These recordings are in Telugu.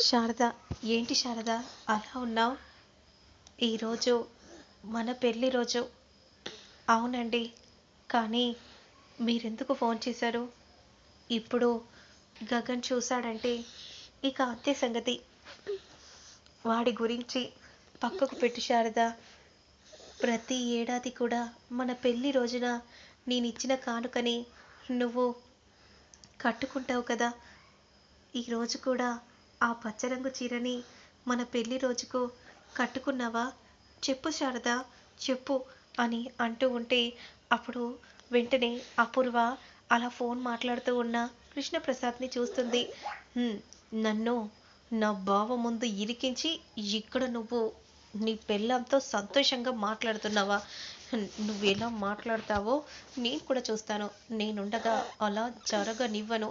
శారద ఏంటి శారద? అలా ఉన్నావు? ఈరోజు మన పెళ్ళి రోజు. అవునండి. కానీ మీరెందుకు ఫోన్ చేశారు? ఇప్పుడు గగన్ చూశాడంటే ఇక అంతే సంగతి. వాడి గురించి పక్కకు పెట్టు శారద. ప్రతి ఏడాది కూడా మన పెళ్ళి రోజున నేను ఇచ్చిన కానుకని నువ్వు కట్టుకుంటావు కదా. ఈరోజు కూడా ఆ పచ్చరంగు చీరని మన పెళ్ళి రోజుకు కట్టుకున్నావా? చెప్పు శారద చెప్పు అని అంటూ ఉంటే అప్పుడు వెంటనే అపూర్వ అలా ఫోన్ మాట్లాడుతూ ఉన్న కృష్ణప్రసాద్ని చూస్తుంది. నన్ను నా బావ ముందు ఇరికించి ఇక్కడ నువ్వు నీ పెళ్ళంతో సంతోషంగా మాట్లాడుతున్నావా? నువ్వు ఎలా మాట్లాడతావో నేను కూడా చూస్తాను. నేనుండగా అలా జరగనివ్వను.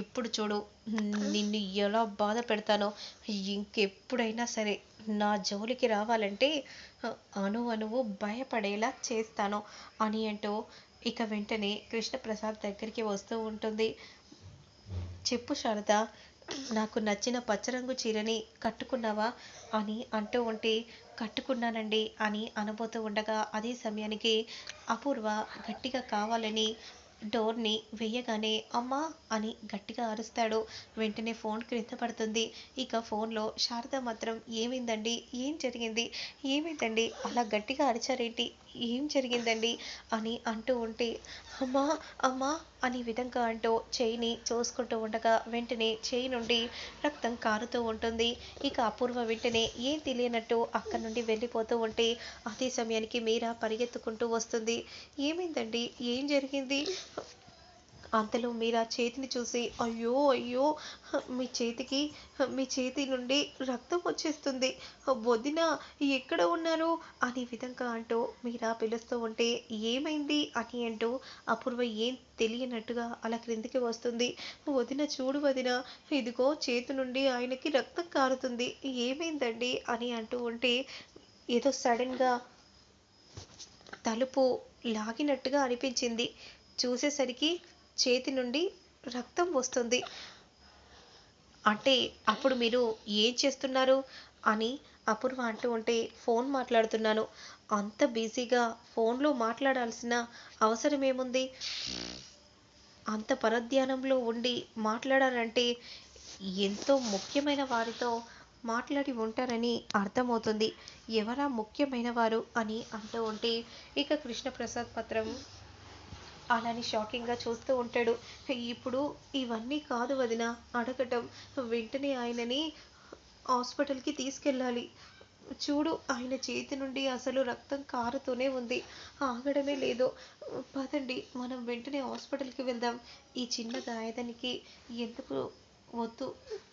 ఇప్పుడు చూడు నిన్ను ఎలా బాధ పెడతానో. ఇంకెప్పుడైనా సరే నా జోలికి రావాలంటే అను అనువు భయపడేలా చేస్తాను అని అంటూ ఇక వెంటనే కృష్ణప్రసాద్ దగ్గరికి వస్తూ ఉంటుంది. చెప్పు శారద నాకు నచ్చిన పచ్చరంగు చీరని కట్టుకున్నావా? అని అంటూ ఉంటే కట్టుకున్నానండి అని అనబోతూ ఉండగా అదే సమయానికి అపూర్వ గట్టిగా కావాలని డోర్ని వెయ్యగానే అమ్మా అని గట్టిగా అరుస్తాడు. వెంటనే ఫోన్ క్రింద పడుతుంది. ఇక ఫోన్లో శారద మాత్రం ఏమైందండి? ఏం జరిగింది? ఏమైందండి? అలా గట్టిగా అరిచారేంటి? ఏం జరిగిందండి అని అంటూ ఉంటే అమ్మా అమ్మా అనే విధంగా అంటూ చేయిని చూసుకుంటూ ఉండగా వెంటనే చేయి నుండి రక్తం కారుతూ ఉంటుంది. ఇక అపూర్వ వెంటనే ఏం తెలియనట్టు అక్కడి నుండి వెళ్ళిపోతూ ఉంటే అదే సమయానికి మీరా పరిగెత్తుకుంటూ వస్తుంది. ఏమైందండి? ఏం జరిగింది? అంతలో మీరా చేతిని చూసి అయ్యో అయ్యో మీ చేతికి మీ చేతి నుండి రక్తం వచ్చేస్తుంది. వదిన ఎక్కడ ఉన్నారు? అనే విధంగా అంటూ మీరా పిలుస్తూ ఉంటే ఏమైంది? అని అంటూ అపూర్వ ఏం తెలియనట్టుగా అలా క్రిందికి వస్తుంది. వదిన చూడు వదిన ఇదిగో చేతి నుండి ఆయనకి రక్తం కారుతుంది. ఏమైందండి? అని అంటూ ఉంటే ఏదో సడన్గా తలుపు లాగినట్టుగా అనిపించింది. చూసేసరికి చేతి నుండి రక్తం వస్తుంది. అంటే అప్పుడు మీరు ఏం చేస్తున్నారు? అని అపూర్వ అంటూ ఉంటే ఫోన్ మాట్లాడుతున్నాను. అంత బిజీగా ఫోన్లో మాట్లాడాల్సిన అవసరం ఏముంది? అంత పరధ్యానంలో ఉండి మాట్లాడాలంటే ఎంతో ముఖ్యమైన వారితో మాట్లాడి ఉంటారని అర్థమవుతుంది. ఎవరా ముఖ్యమైన వారు అని అంటూ ఉంటే ఇక కృష్ణప్రసాద్ పత్రం అలాని షాకింగ్గా చూస్తూ ఉంటాడు. ఇప్పుడు ఇవన్నీ కాదు వదిన అడగటం. వెంటనే ఆయనని హాస్పిటల్కి తీసుకెళ్ళాలి. చూడు ఆయన చేతి నుండి అసలు రక్తం కారుతూనే ఉంది. ఆగడమే లేదు. పదండి మనం వెంటనే హాస్పిటల్కి వెళ్దాం. ఈ చిన్న గాయదానికి ఎందుకు వద్దు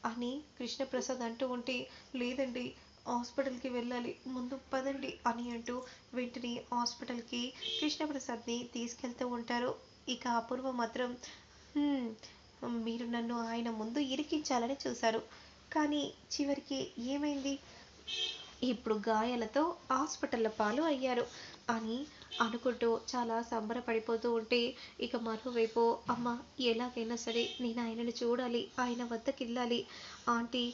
అని కృష్ణప్రసాద్ అంటూ ఉంటే లేదండి హాస్పిటల్కి వెళ్ళాలి. ముందు పదండి అని అంటూ వెంటనే హాస్పిటల్కి కృష్ణప్రసాద్ని తీసుకెళ్తూ ఉంటారు. ఇక అపూర్వ మాత్రం మీరు నన్ను ఆయన ముందు ఇరికించాలని చూశారు. కానీ చివరికి ఏమైంది? ఇప్పుడు గాయాలతో హాస్పిటల్ పాలు అయ్యారు అని అనుకుంటూ చాలా సంబరపడిపోతూ ఉంటే ఇక మరోవైపు అమ్మ ఎలాగైనా సరే నేను ఆయనను చూడాలి. ఆయన వద్దకి వెళ్ళాలి ఆంటీ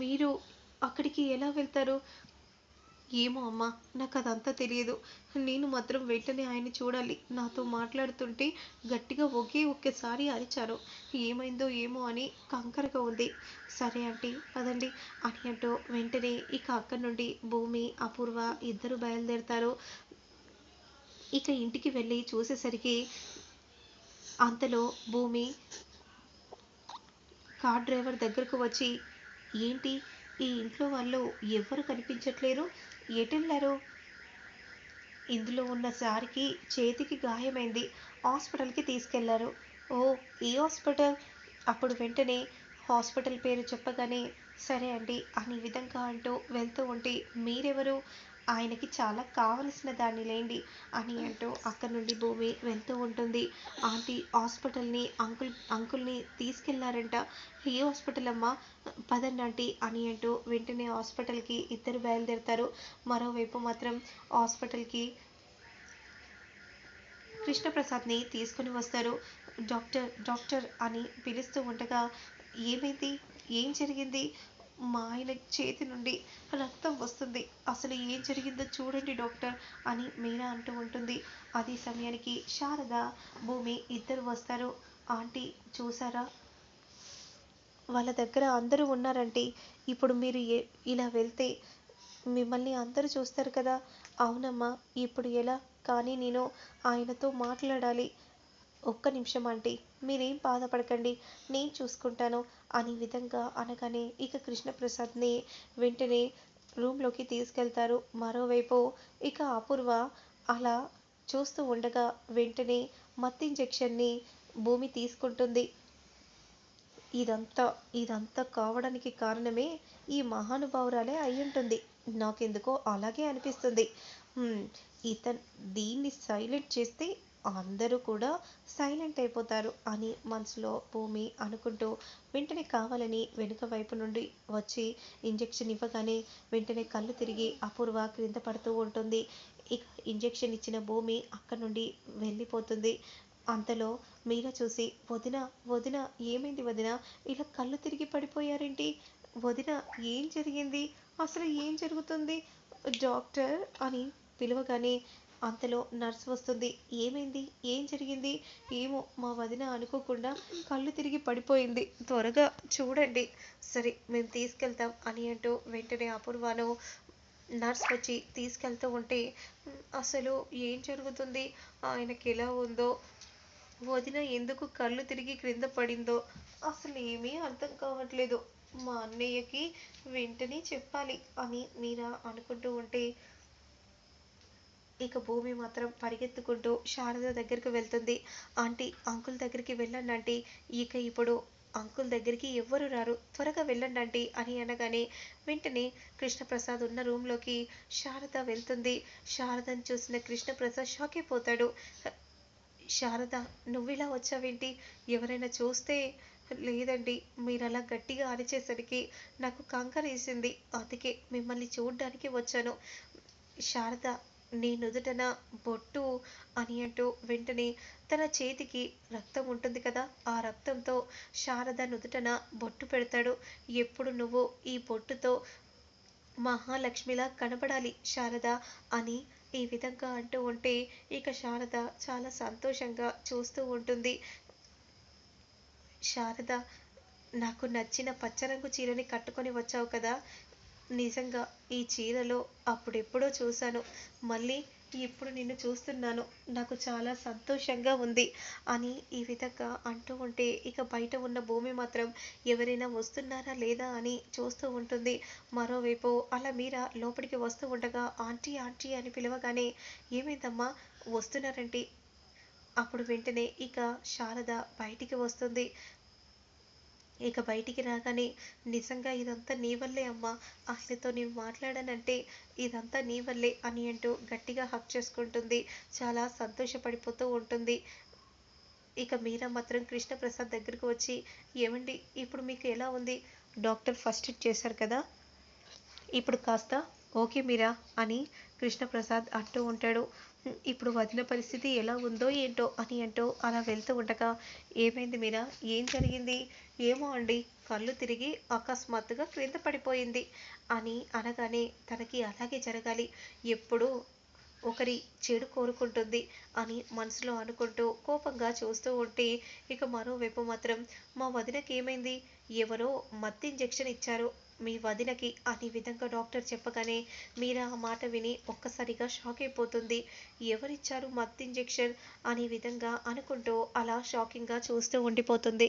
మీరు అక్కడికి ఎలా వెళ్తారు? ఏమో అమ్మా నాకు అదంతా తెలియదు. నేను మాత్రం వెంటనే ఆయన చూడాలి. నాతో మాట్లాడుతుంటే గట్టిగా ఒకే ఒక్కసారి అరిచారు. ఏమైందో ఏమో అని కంకరగా ఉంది. సరే ఆంటీ అదండి అని అంటూ వెంటనే ఇక అక్కడి నుండి భూమి అపూర్వ ఇద్దరు బయలుదేరుతారు. ఇక ఇంటికి వెళ్ళి చూసేసరికి అంతలో భూమి కార్ డ్రైవర్ దగ్గరకు వచ్చి ఏంటి? ఈ ఇంట్లో వాళ్ళు ఎవ్వరు కనిపించట్లేరు. ఎటెళ్ళారు ఇందులో ఉన్న సార్కి చేతికి గాయమైంది. హాస్పిటల్కి తీసుకెళ్ళారు. ఓ ఏ హాస్పిటల్? అప్పుడు వెంటనే హాస్పిటల్ పేరు చెప్పగానే సరే అండి అని విధంగా అంటూ వెళ్తూ ఉంటే మీరెవరు? ఆయనకి చాలా కావలసిన దాన్ని లేండి అని అంటూ అక్కడి నుండి భూమి వెళ్తూ ఉంటుంది. ఆంటీ హాస్పిటల్ని అంకుల్ అంకుల్ని తీసుకెళ్ళారంట. ఏ హాస్పిటల్ అమ్మా పదండి ఆంటీ అని అంటూ వెంటనే హాస్పిటల్కి ఇద్దరు బయలుదేరుతారు. మరోవైపు మాత్రం హాస్పిటల్కి కృష్ణప్రసాద్ని తీసుకుని వస్తారు. డాక్టర్ డాక్టర్ అని పిలుస్తూ ఉండగా ఏమైంది? ఏం జరిగింది? మా ఆయన చేతి నుండి రక్తం వస్తుంది. అసలు ఏం జరిగిందో చూడండి డాక్టర్ అని మీనా అంటూ ఉంటుంది. అదే సమయానికి శారద భూమి ఇద్దరు వస్తారు. ఆంటీ చూసారా? వాళ్ళ దగ్గర అందరూ ఉన్నారంటే ఇప్పుడు మీరు ఏ- ఇలా వెళ్తే మిమ్మల్ని అందరూ చూస్తారు కదా? అవునమ్మా ఇప్పుడు ఎలా? కానీ నేను ఆయనతో మాట్లాడాలి. ఒక్క నిమిషం ఆంటీ మీరేం బాధపడకండి నేను చూసుకుంటాను అనే విధంగా అనగానే ఇక కృష్ణప్రసాద్ని వెంటనే రూమ్లోకి తీసుకెళ్తారు. మరోవైపు ఇక అపూర్వ అలా చూస్తూ ఉండగా వెంటనే మత్తు ఇంజెక్షన్ని భూమి తీసుకుంటుంది. ఇదంతా ఇదంతా కావడానికి కారణమే ఈ మహానుభావురాలే అయ్యుంటుంది. ఉంటుంది నాకెందుకో అలాగే అనిపిస్తుంది. ఇతను ఇతన్ దీన్ని సైలెంట్ చేస్తే అందరూ కూడా సైలెంట్ అయిపోతారు అని మనసులో భూమి అనుకుంటూ వెంటనే కావాలని వెనుక వైపు నుండి వచ్చి ఇంజెక్షన్ ఇవ్వగానే వెంటనే కళ్ళు తిరిగి అపూర్వ క్రింద పడుతూ ఉంటుంది. ఇక ఇంజెక్షన్ ఇచ్చిన భూమి అక్కడ నుండి వెళ్ళిపోతుంది. అంతలో మీరా చూసి వదిన వదిన ఏమైంది వదిన? ఇలా కళ్ళు తిరిగి పడిపోయారేంటి? వదిన ఏం జరిగింది? అసలు ఏం జరుగుతుంది? డాక్టర్ అని పిలవగానే అంతలో నర్స్ వస్తుంది. ఏమైంది? ఏం జరిగింది? ఏమో మా వదిన అనుకోకుండా కళ్ళు తిరిగి పడిపోయింది. త్వరగా చూడండి. సరే మేము తీసుకెళ్తాం అని అంటూ వెంటనే అపూర్వాను నర్స్ వచ్చి తీసుకెళ్తూ ఉంటే అసలు ఏం జరుగుతుంది? ఆయనకి ఎలా ఉందో? వదిన ఎందుకు కళ్ళు తిరిగి క్రింద పడిందో? అసలు ఏమీ అర్థం కావట్లేదు. మా అన్నయ్యకి వెంటనే చెప్పాలి అని మీరా అనుకుంటూ ఉంటే ఇక భూమి మాత్రం పరిగెత్తుకుంటూ శారద దగ్గరికి వెళ్తుంది. ఆంటీ అంకుల్ దగ్గరికి వెళ్ళండి ఆంటీ ఇక ఇప్పుడు అంకుల్ దగ్గరికి ఎవ్వరు రారు. త్వరగా వెళ్ళండి ఆంటీ అని అనగానే వెంటనే కృష్ణప్రసాద్ ఉన్న రూమ్లోకి శారద వెళ్తుంది. శారదను చూసిన కృష్ణప్రసాద్ షాక్ అయిపోతాడు. శారద నువ్వు ఇలా వచ్చావేంటి? ఎవరైనా చూస్తే లేదండి. మీరు అలా గట్టిగా అరిచేసరికి నాకు కంకరేసింది అందుకే మిమ్మల్ని చూడడానికి వచ్చాను. శారద నీ నుదుటన బొట్టు అని అంటూ వెంటనే తన చేతికి రక్తం ఉంటుంది కదా ఆ రక్తంతో శారద నుదుటన బొట్టు పెడతాడు. ఎప్పుడు నువ్వు ఈ బొట్టుతో మహాలక్ష్మిలా కనబడాలి శారద అని ఈ విధంగా అంటూ ఉంటే ఇక శారద చాలా సంతోషంగా చూస్తూ ఉంటుంది. శారద నాకు నచ్చిన పచ్చరంగు చీరని కట్టుకొని వచ్చావు కదా నిజంగా ఈ చీరలో అప్పుడెప్పుడో చూశాను. మళ్ళీ ఇప్పుడు నిన్ను చూస్తున్నాను. నాకు చాలా సంతోషంగా ఉంది అని ఈ విధంగా అంటూ ఉంటే ఇక బయట ఉన్న భూమి మాత్రం ఎవరైనా వస్తున్నారా లేదా అని చూస్తూ ఉంటుంది. మరోవైపు అలా మీరా లోపలికి వస్తూ ఉండగా ఆంటీ ఆంటీ అని పిలవగానే ఏమైందమ్మా? వస్తున్నారంటే? అప్పుడు వెంటనే ఇక శారద బయటికి వస్తుంది. ఇక బయటికి రాగానే నిజంగా ఇదంతా నీ వల్లే అమ్మా ఆయనతో నేను మాట్లాడానంటే ఇదంతా నీ వల్లే అని అంటూ గట్టిగా హక్ చేసుకుంటుంది. చాలా సంతోషపడిపోతూ ఉంటుంది. ఇక మీరా మాత్రం కృష్ణప్రసాద్ దగ్గరకు వచ్చి ఏమండి ఇప్పుడు మీకు ఎలా ఉంది? డాక్టర్ ఫస్ట్ ఎయిడ్ చేశారు కదా? ఇప్పుడు కాస్త ఓకే మీరా అని కృష్ణప్రసాద్ అంటూ ఉంటాడు. ఇప్పుడు వదిన పరిస్థితి ఎలా ఉందో ఏంటో అని అంటూ అలా వెళ్తూ ఉండగా ఏమైంది మీరా ఏం జరిగింది? ఏమో అండి కళ్ళు తిరిగి అకస్మాత్తుగా క్రింద పడిపోయింది అని అనగానే తనకి అలాగే జరగాలి. ఎప్పుడూ ఒకరి చెడు కోరుకుంటుంది అని మనసులో అనుకుంటూ కోపంగా చూస్తూ ఉంటే ఇక మరోవైపు మాత్రం మా వదినకి ఏమైంది? ఎవరో మత్తి ఇంజెక్షన్ ఇచ్చారు. మీ వదినకి అనే విధంగా డాక్టర్ చెప్పగానే మీరా ఆ మాట విని ఒక్కసారిగా షాక్ అయిపోతుంది. ఎవరిచ్చారు మత్ ఇంజెక్షన్? అనే విధంగా అనుకుంటూ అలా షాకింగ్గా చూస్తూ ఉండిపోతుంది.